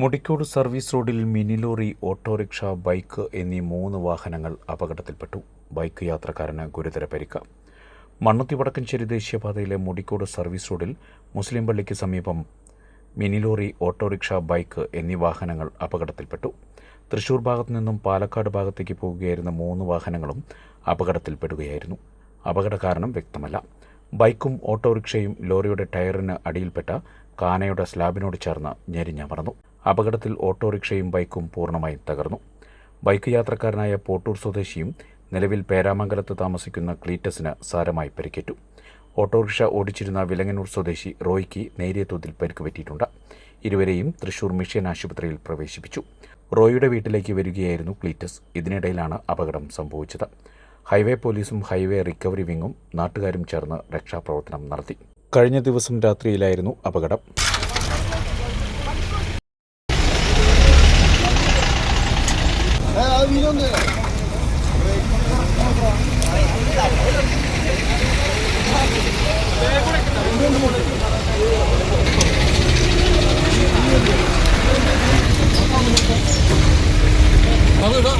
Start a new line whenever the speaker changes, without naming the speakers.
Mudikode service റോഡിൽ mini lorry autorickshaw bike എന്നീ മൂന്ന് വാഹനങ്ങൾ അപകടത്തിൽപ്പെട്ടു. ബൈക്ക് യാത്രക്കാരന് ഗുരുതര പരിക്ക്. മണ്ണുത്തി വടക്കഞ്ചേരി ദേശീയപാതയിലെ മുടിക്കോട് സർവീസ് റോഡിൽ മുസ്ലിം പള്ളിക്ക് സമീപം മിനി ലോറി ഓട്ടോറിക്ഷ ബൈക്ക് എന്നീ വാഹനങ്ങൾ അപകടത്തിൽപ്പെട്ടു. തൃശൂർ ഭാഗത്തു നിന്നും പാലക്കാട് ഭാഗത്തേക്ക് പോവുകയായിരുന്ന മൂന്ന് വാഹനങ്ങളും അപകടത്തിൽപ്പെടുകയായിരുന്നു. അപകട കാരണം വ്യക്തമല്ല. ബൈക്കും ഓട്ടോറിക്ഷയും ലോറിയുടെ ടയറിന് അടിയിൽപ്പെട്ട കാനയുടെ സ്ലാബിനോട് ചേർന്ന് ഞെരിഞ്ഞമർന്നു. അപകടത്തിൽ ഓട്ടോറിക്ഷയും ബൈക്കും പൂർണമായും തകർന്നു. ബൈക്ക് യാത്രക്കാരനായ പോട്ടൂർ സ്വദേശിയും നിലവിൽ പേരാമംഗലത്ത് താമസിക്കുന്ന ക്ലീറ്റസിന് സാരമായി പരിക്കേറ്റു. ഓട്ടോറിക്ഷ ഓടിച്ചിരുന്ന വിലങ്ങനൂർ സ്വദേശി റോയ്ക്ക് നേരിയ തോതിൽ പരിക്ക് പറ്റിയിട്ടുണ്ട് ഇരുവരെയും തൃശൂർ മിഷൻ ആശുപത്രിയിൽ പ്രവേശിപ്പിച്ചു. റോയിയുടെ വീട്ടിലേക്ക് വരികയായിരുന്നു ക്ലീറ്റസ്. ഇതിനിടയിലാണ് അപകടം സംഭവിച്ചത്. ഹൈവേ പോലീസും ഹൈവേ റിക്കവറി വിങ്ങും നാട്ടുകാരും ചേർന്ന് രക്ഷാപ്രവർത്തനം നടത്തി. കഴിഞ്ഞ ദിവസം രാത്രിയിലായിരുന്നു അപകടം. അത് ഇടാം